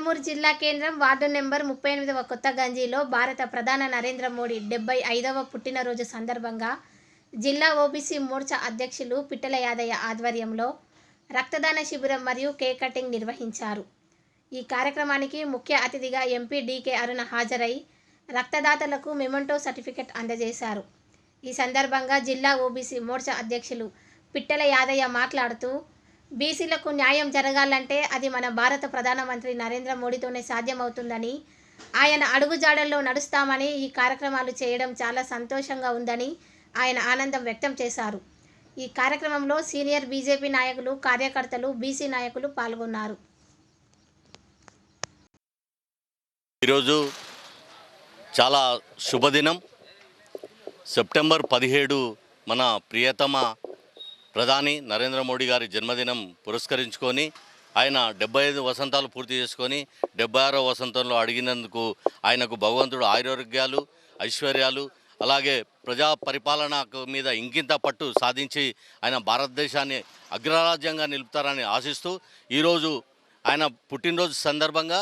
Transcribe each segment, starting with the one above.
పాలమూరు జిల్లా కేంద్రం ward number ముప్పై ఎనిమిదవ కొత్తగంజిలో భారత ప్రధాన నరేంద్ర మోడీ డెబ్బై ఐదవ పుట్టినరోజు సందర్భంగా జిల్లా ఓబీసీ మోర్చా అధ్యక్షులు పిట్టల యాదయ్య ఆధ్వర్యంలో రక్తదాన శిబిరం మరియు కేక్ కటింగ్ నిర్వహించారు. ఈ కార్యక్రమానికి ముఖ్య అతిథిగా ఎంపీ డీకే అరుణ హాజరై రక్తదాతలకు మెమంటో సర్టిఫికెట్ అందజేశారు. ఈ సందర్భంగా జిల్లా ఓబీసీ మోర్చా అధ్యక్షులు పిట్టల యాదయ్య మాట్లాడుతూ బీసీలకు న్యాయం జరగాలంటే అది మన భారత ప్రధానమంత్రి నరేంద్ర మోడీతోనే సాధ్యమవుతుందని ఆయన అడుగుజాడల్లో నడుస్తామని ఈ కార్యక్రమాలు చేయడం చాలా సంతోషంగా ఉందని ఆయన ఆనందం వ్యక్తం చేశారు. ఈ కార్యక్రమంలో సీనియర్ బీజేపీ నాయకులు కార్యకర్తలు బీసీ నాయకులు పాల్గొన్నారు. ఈరోజు చాలా శుభదినం. సెప్టెంబర్ పదిహేడు మన ప్రియతమ ప్రధాని నరేంద్ర మోడీ గారి జన్మదినం పురస్కరించుకొని ఆయన డెబ్బై ఐదు వసంతాలు పూర్తి చేసుకొని డెబ్బై ఆరో వసంతంలో అడిగినందుకు ఆయనకు భగవంతుడు ఆరోగ్యాలు ఐశ్వర్యాలు అలాగే ప్రజా పరిపాలన మీద ఇంకింత పట్టు సాధించి ఆయన భారతదేశాన్ని అగ్రరాజ్యంగా నిలుపుతారని ఆశిస్తూ ఈరోజు ఆయన పుట్టినరోజు సందర్భంగా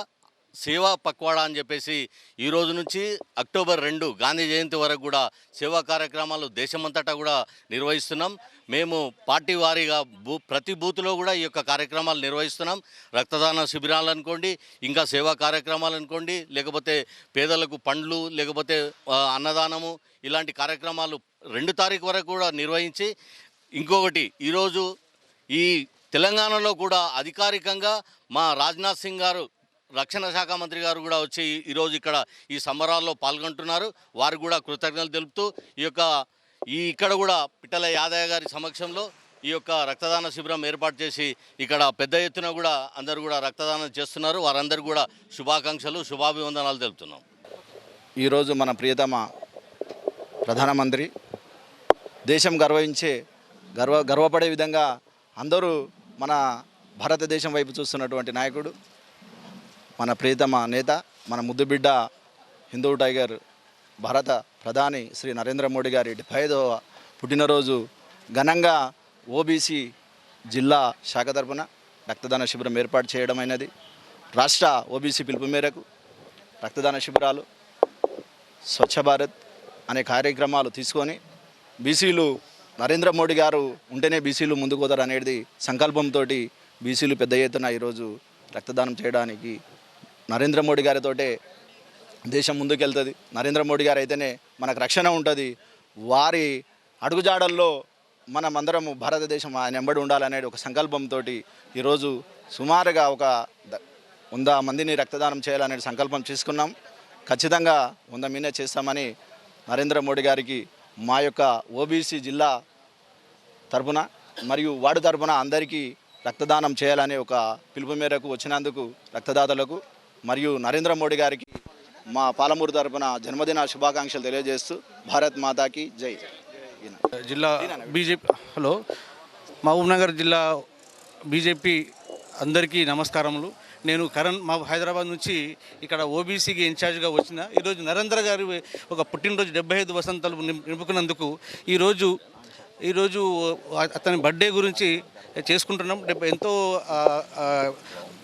సేవా పక్వాడా అని చెప్పేసి ఈ రోజు నుంచి అక్టోబర్ రెండు గాంధీ జయంతి వరకు కూడా సేవా కార్యక్రమాలు దేశమంతటా కూడా నిర్వహిస్తున్నాం. మేము పార్టీ వారీగా బూ ప్రతి బూత్లో కూడా ఈ యొక్క కార్యక్రమాలు నిర్వహిస్తున్నాం. రక్తదాన శిబిరాలు అనుకోండి ఇంకా సేవా కార్యక్రమాలు అనుకోండి లేకపోతే పేదలకు పండ్లు లేకపోతే అన్నదానము ఇలాంటి కార్యక్రమాలు రెండు తారీఖు వరకు కూడా నిర్వహించి ఇంకొకటి ఈరోజు ఈ తెలంగాణలో కూడా అధికారికంగా మా రాజ్నాథ్ సింగ్ గారు రక్షణ శాఖ మంత్రి గారు కూడా వచ్చి ఈరోజు ఇక్కడ ఈ సంబరాల్లో పాల్గొంటున్నారు. వారు కూడా కృతజ్ఞతలు తెలుపుతూ ఈ యొక్క ఈ ఇక్కడ కూడా పిట్టల యాదయ్య గారి సమక్షంలో ఈ యొక్క రక్తదాన శిబిరం ఏర్పాటు చేసి ఇక్కడ పెద్ద ఎత్తున కూడా అందరూ కూడా రక్తదానం చేస్తున్నారు. వారందరూ కూడా శుభాకాంక్షలు శుభాభివందనాలు తెలుపుతున్నాం. ఈరోజు మన ప్రియతమ ప్రధానమంత్రి దేశం గర్వించే గర్వ గర్వపడే విధంగా అందరూ మన భారతదేశం వైపు చూస్తున్నటువంటి నాయకుడు మన ప్రియతమ నేత మన ముద్దుబిడ్డ హిందూ టైగర్ భారత ప్రధాని శ్రీ నరేంద్ర మోడీ గారి డెబ్బై ఐదవ పుట్టినరోజు ఘనంగా ఓబీసీ జిల్లా శాఖ తరపున రక్తదాన శిబిరం ఏర్పాటు చేయడమైనది రాష్ట్ర ఓబీసీ పిలుపు మేరకు రక్తదాన శిబిరాలు స్వచ్ఛ భారత్ అనే కార్యక్రమాలు తీసుకొని బీసీలు నరేంద్ర మోడీ గారు ఉంటేనే బీసీలు ముందుకు పోతారు అనేది సంకల్పంతో బీసీలు పెద్ద ఎత్తున ఈరోజు రక్తదానం చేయడానికి నరేంద్ర మోడీ గారితో దేశం ముందుకెళ్తుంది. నరేంద్ర మోడీ గారు అయితేనే మనకు రక్షణ ఉంటుంది. వారి అడుగుజాడల్లో మనం అందరము భారతదేశం ఆయన ఎంబడి ఉండాలనే ఒక సంకల్పంతో ఈరోజు సుమారుగా ఒక వంద మందిని రక్తదానం చేయాలనే సంకల్పం తీసుకున్నాం ఖచ్చితంగా వంద మీనే చేస్తామని నరేంద్ర మోడీ గారికి మా యొక్క ఓబీసీ జిల్లా తరపున మరియు వార్డు తరపున అందరికీ రక్తదానం చేయాలనే ఒక పిలుపు మేరకు వచ్చినందుకు రక్తదాతలకు మరియు నరేంద్ర మోడీ గారికి మా పాలమూరు తరపున జన్మదిన శుభాకాంక్షలు తెలియజేస్తూ భారత్ మాతాకి జై. జిల్లా బీజేపీ హలో. మహబూబ్నగర్ జిల్లా బీజేపీ అందరికీ నమస్కారములు. నేను కరణ్ మా హైదరాబాద్ నుంచి ఇక్కడ ఓబీసీకి ఇన్ఛార్జ్గా వచ్చిన. ఈరోజు నరేంద్ర గారి ఒక పుట్టినరోజు డెబ్బై ఐదు వసంతాలు నింపుకున్నందుకు ఈరోజు ఈరోజు అతని బర్త్డే గురించి చేసుకుంటున్నాం. డెబ్బై ఎంతో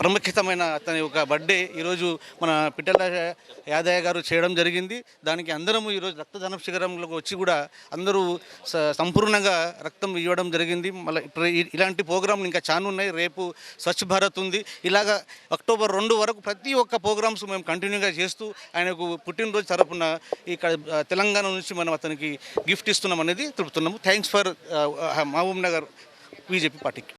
ప్రాముఖ్యతమైన అతని ఒక బర్త్డే ఈరోజు మన పిట్టల యాదయ్య గారు చేయడం జరిగింది. దానికి అందరము ఈరోజు రక్తదాన శిఖరంలోకి వచ్చి కూడా అందరూ స- సంపూర్ణంగా రక్తం ఇవ్వడం జరిగింది. మళ్ళీ ఇప్పుడు ఇలాంటి ప్రోగ్రాంలు ఇంకా చాలా ఉన్నాయి. రేపు స్వచ్ఛ భారత్ ఉంది. ఇలాగా అక్టోబర్ రెండు వరకు ప్రతి ఒక్క ప్రోగ్రామ్స్ మేము కంటిన్యూగా చేస్తూ ఆయనకు పుట్టినరోజు తరపున ఇక్కడ తెలంగాణ నుంచి మనం అతనికి గిఫ్ట్ ఇస్తున్నాం అనేది తెలుపుతున్నాము. Thanks for Nagar Mahabubnagar BJP పార్టీకి.